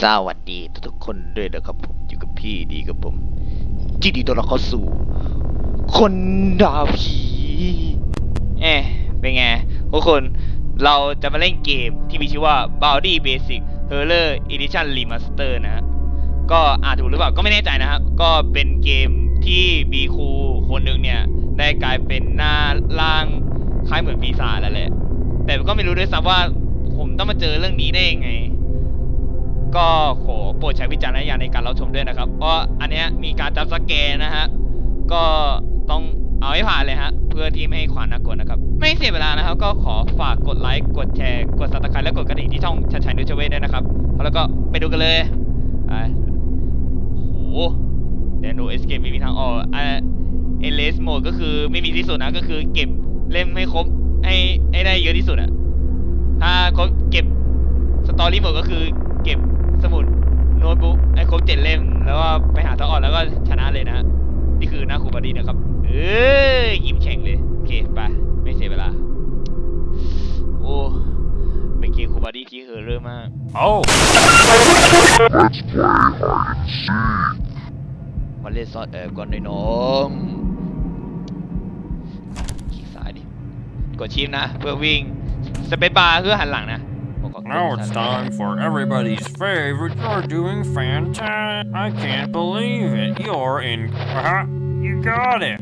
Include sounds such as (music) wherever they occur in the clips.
สวัสดีทุกคนด้วยนะครับผมอยู่กับพี่ดีกับผมจีดีตัวละครสู่ คนดาผีเอ๊ะเป็นไงทุกคนเราจะมาเล่นเกมที่มีชื่อว่า Body Basic Horror Edition Remaster นะฮะก็อาจถูกหรือเปล่าก็ไม่แน่ใจนะครับ ก็เป็นเกมที่มีครูคนหนึ่งเนี่ย ได้กลายเป็นหน้าล่างคล้ายเหมือนปีศาจแล้วแหละ แต่ก็ไม่รู้ด้วยซ้ำว่าผมต้องมาเจอเรื่องนี้ได้ยังไง ก็ขอโปรดใช้วิจารณญาณในการรับชมด้วยนะครับ เพราะอันนี้มีการจับสเกนนะฮะ ก็ต้องเอาให้ผ่านเลยฮะ เพื่อที่ไม่ให้ขวานน่ากลัวนะครับ ไม่เสียเวลานะครับ ก็ขอฝากกดไลค์ กดแชร์ กดซับสไครต์และกดกระดิ่งที่ช่องชัดชัยนุชเวทด้วยนะครับ แล้วก็ไปดูกันเลยอ่โหแดนโนเอสเกปไม่มีทางออกอ่เอเลสโหมดก็คือไม่มีที่สุดนะ ก็คือเก็บเล่มให้ครบให้ให้ได้เยอะที่สุดอะถ้าครบเก็บสตอรี่โหมดก็คือเก็บ สมุดโน้ตบุ๊กไอ้ครบเจ็ดเล่ม แล้วก็ไปหาทอออนแล้วก็ชนะเลยนะ นี่คือหน้าครูบาดีนะครับเอ้ยยิ้มแฉ่งเลย โอเคไปไม่เสียเวลา โอ้เป็นเกมครูบาดีที่เฮอร์เรอร์มากเอา Let's เล่นซ่อนแอบก่อนหน่อยน้องขี้ซ้ายดิ กดชิมนะ เพื่อวิ่ง สเปซบาร์เพื่อหันหลังนะ Now it's time for everybody's favorite. You're doing fantastic. I can't believe it. You're in. Uh-huh. You got it.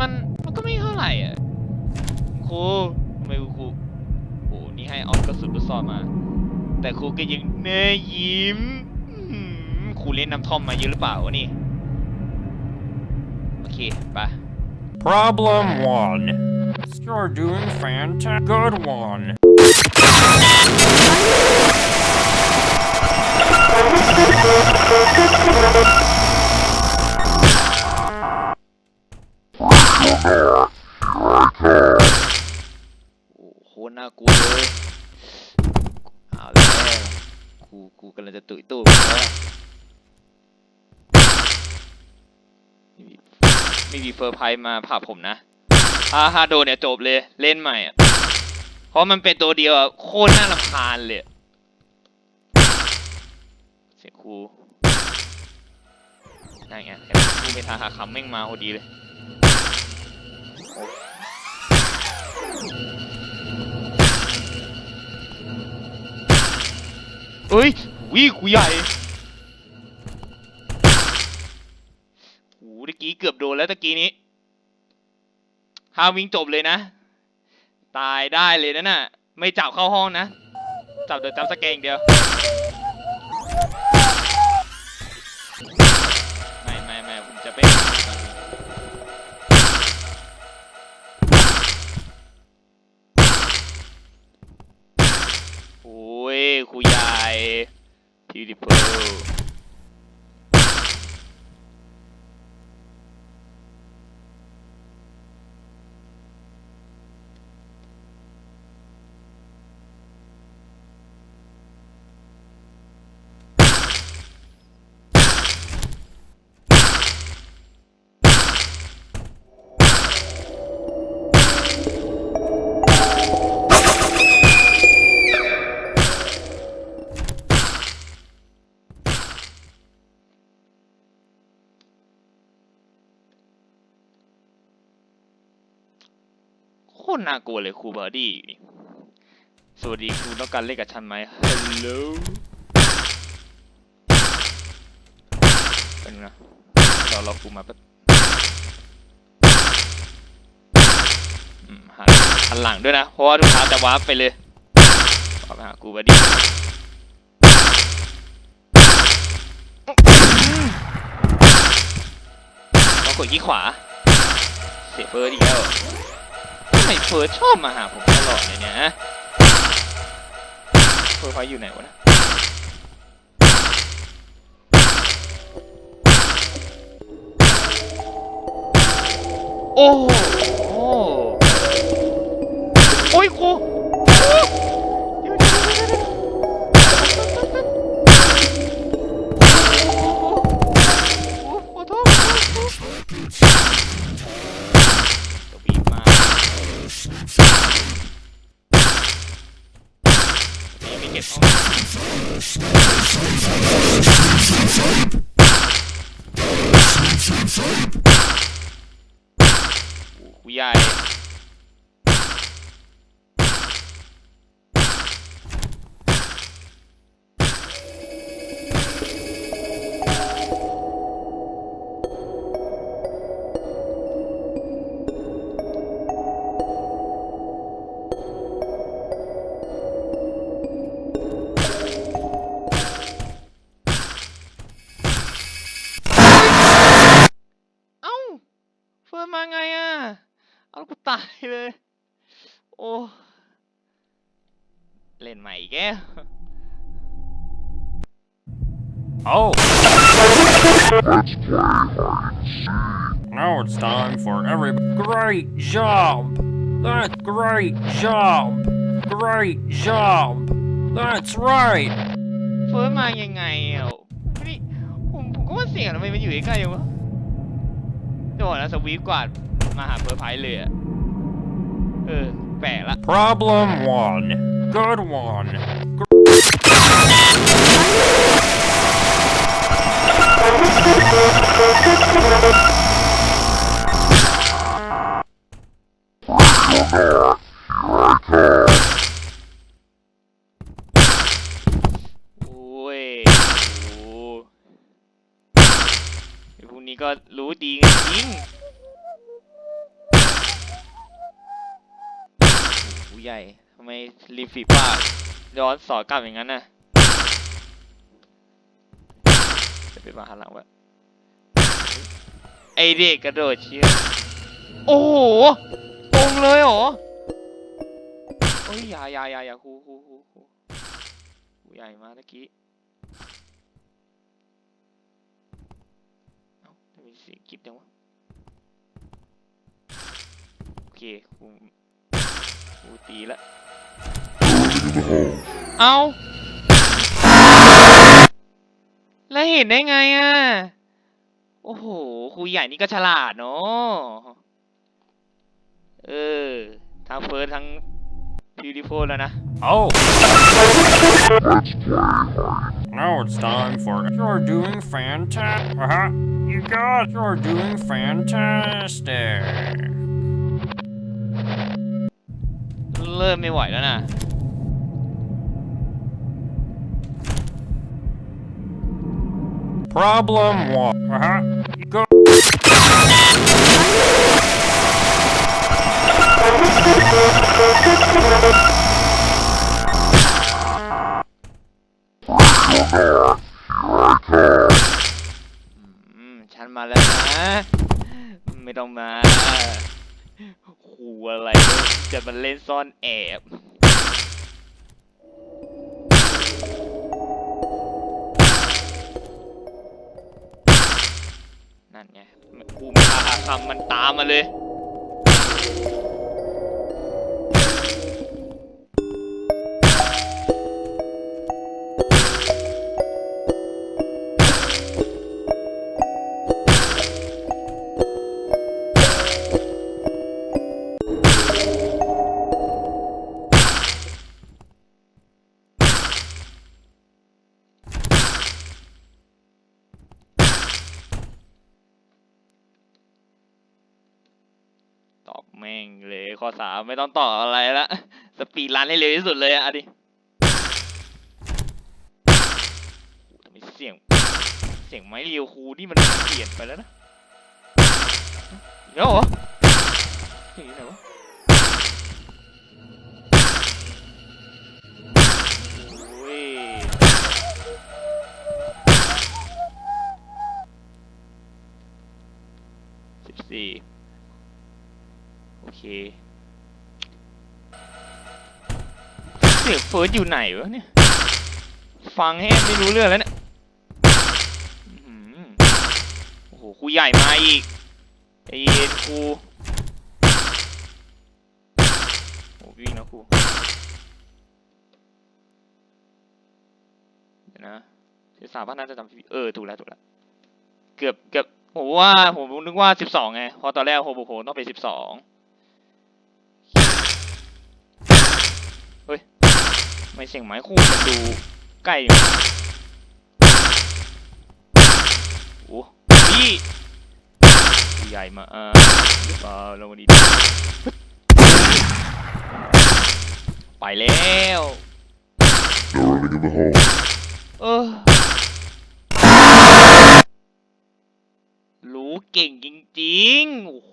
มันมันก็ไม่เท่าไหร่อะครูทำไมครูโอ้นี่ให้เอากระสุนลูกซองมา แต่ครูก็ยังเน่ยิ้มอืมครูเล่นน้ำท่อมมาเยอะหรือเปล่าวะนี่ โอเคไป Problem one. You're doing fantastic. Good one. น่ากลัวเลยเอาแล้วกูกูกำลังจะตุยตู้แล้วไม่มีไม่มีเฟอร์ไพรมาผ่าผมนะ ถ้าถ้าโดเนี่ยจบเลยเล่นใหม่อะเพราะมันเป็นตัวเดียวโคตรน่ารำคาญเลยเสียครูนั่นไงแต่ครูไมทาหาคำแม่งมาพอดีเลยเอ้ยวิกูใหญ่โอ้ตะกี้เกือบโดนแล้วตะกี้นี้ ถ้าวิ่งจบเลยนะ ตายได้เลยนะน่ะ ไม่จับเข้าห้องนะ จับเดี๋ยวจับสเกงเดียว ตรน่ากลัวเลยครูเบอร์ดี้นี่สวัสดีครูต้องการเล่นกับฉันไหมฮัลโหลกันนะเราเราครูมาปะอันหลังด้วยนะ เพราะว่าทุกท้าจะวาร์ปไปเลยขอาไปหากูเบอร์ดีต้องกดขี้ขวา เสียเบอร์ดีแล้ว ไอ้เฟิร์สชอบมาหาผมตลอดเนี่ยเฟิร์สไอยู่ไหนวะนะโอ้โอ้ยกู ครูใหญ่ เอ้าเฟิร์นมาไงอะเอากูตายเลย โอ้ เล่นใหม่อีกแก Oh! Now it's time for every. Great job! That's great job! Great job! That's right! เฟิร์นมายังไงอะไม่ได้ผมผมก็ว่าเสียงทำไมมันอยู่ใกล้ๆวะจะบอกนะสวีปกวาด มาหาเฟิร์นไพรส์เลยอะเออ แปลกละ Problem one. Good one. โโอ้ใหญ่ทำไมริมฝีปากย้อนสอนกลับอย่างนั้นน่ะจะไปมาหันหลังวะไอเด็กกระโดดเชียโอ้โหตรงเลยเหรอโอ้ยอย่าอย่าอย่าอย่าครูครูครูครูคูใหญ่มากเมื่อกี้เอ้าทำไมเสียงกิ๊บจังวะโอเคกู กูตีละเอ้าแล้วเห็นได้ไงอะ โอ้โหครูใหญ่นี่ก็ฉลาดเนาะเออ ทั้งเฟิร์สทั้งพิวดิโฟแล้วนะ Oh! Now it's time for. You're doing fantastic. Uh-huh. You got. You're doing fantastic. เริ่มไม่ไหวแล้วนะพ r o b l e m ฮะก็ อนแอบนั่นไงกูไม่พาหาคำมันตามมาเลย แม่งเลยข้อสามไม่ต้องตอบอะไรละสปีดรันให้เร็วที่สุดเลยอะอะดิทำไมเสียง เสียงไม้เรียวคูนี่มันเปลี่ยนไปแล้วนะเดี๋ยวเหรอเฮ้ยไหนวะสิบสี่ เคเสียเฟิร์สอยู่ไหนวะเนี่ย ฟังให้ไม่รู้เรื่องแล้วเนี่ยโอ้โหครูใหญ่มาอีกใจเย็นครูโอ้วิ่งนะครูเดี๋ยวนะสิบสามพันน่าจะจำเออถูกแล้วถูกแล้วเกือบเกือบผมว่าผมนึกว่าสิบสองไงพราะตอนแรกโฮบุโฮต้องเป็นสิบสอง ไม่เสียงไม้คู่มันดูใกล้โอ้พี่ใหญ่มาอ่าหรือเปล่าเราวันนี้ไปแล้ว They're running in the hall. เออ รู้เก่งจริงๆ โอ้โห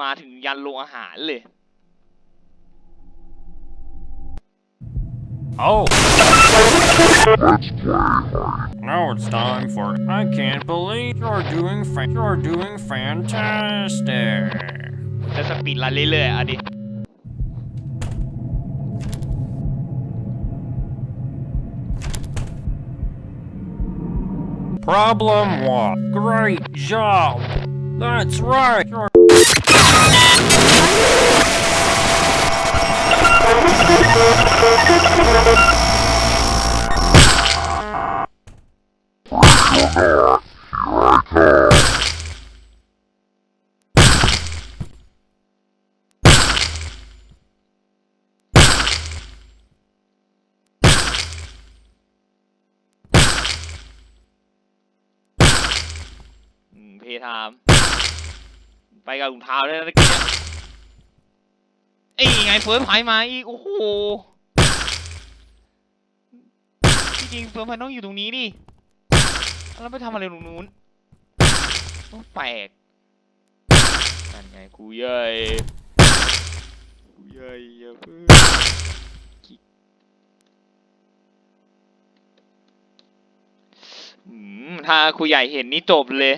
มาถึงยันโรงอาหารเลย Oh, Let's (laughs) play hide. now it's time for. I can't believe you're doing. Fa- you're doing fantastic. จะสปีดรันเรื่อยๆอ่ะดิ Problem one. Great job. That's right. You're เพทาม ไปกับถุงเท้าด้วยนะตะกี้เนี่ย อ้ยไงเฟิร์สไพมาอีกโอ้โหที่จริงเฟิร์สไพต้องอยู่ตรงนี้ดิแล้วไปทำอะไรตรงนู้นโอ้แปลกนั่นไงกูใหญ่กูใหญ่อย่าเพิ่งคิกอืมถ้าครูใหญ่เห็นนี่จบเลย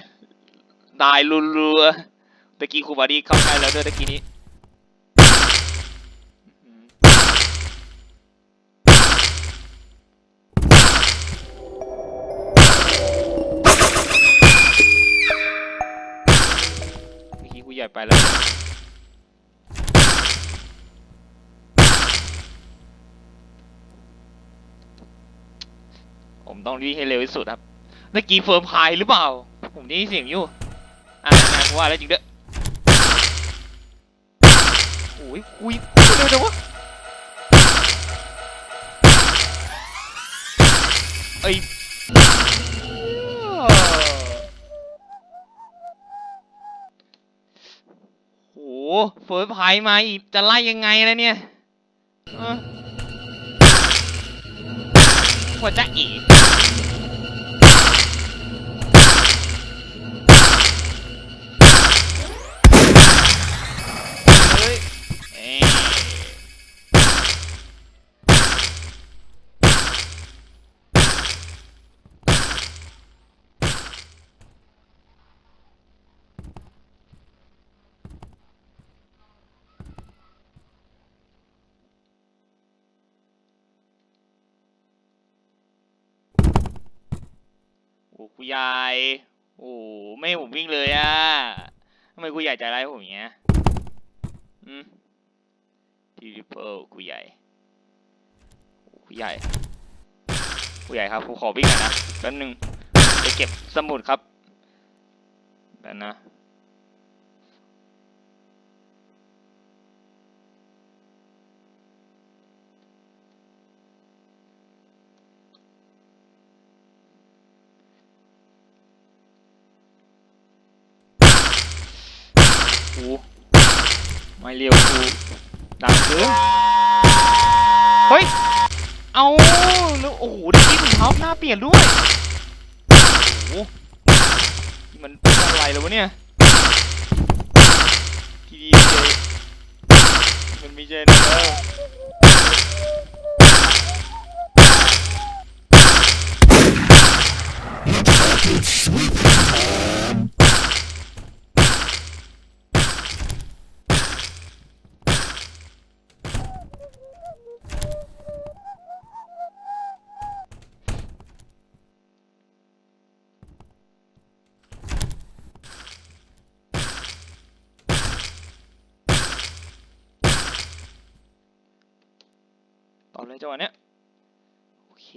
ตายรัวๆตะกี้ครูบาดี้เข้าใกล้แล้วด้วยตะกี้นี้ ต้องวิ่งให้เร็วที่สุดครับเมื่อกี้เฟิร์มพายหรือเปล่า ผมได้ยินเสียงอยู่ อ่านว่าแล้วจริงด้วยโอ้ยคุยเร็วจังวะไอ้โหเฟิร์สพายมาอีกจะไล่ยังไงแล้วเนี่ย หัวจะอี กูใหญ่โอ้ไม่ให้ผมวิ่งเลยอะทำไมครูใหญ่ใจร้ายผมอย่างเงี้ยอืมทีริเปิลกูใหญ่กูใหญ่กูใหญ่ครับกูขอวิ่งหน่อยนะแป๊บนึงไปเก็บสมุดครับแป๊บนะ โอ้ไม่เร็วกูดังเกินเฮ้ย เอาแล้วโอ้โหด็กที่ถุงเท้าหน้าเปลี่ยนด้วยโอ้โหมันเป็นอะไรแล้ววะเนี่ยทีดีเจมันม่ใช่นะแล้ว เลยจังหวะเนี้ย โอเค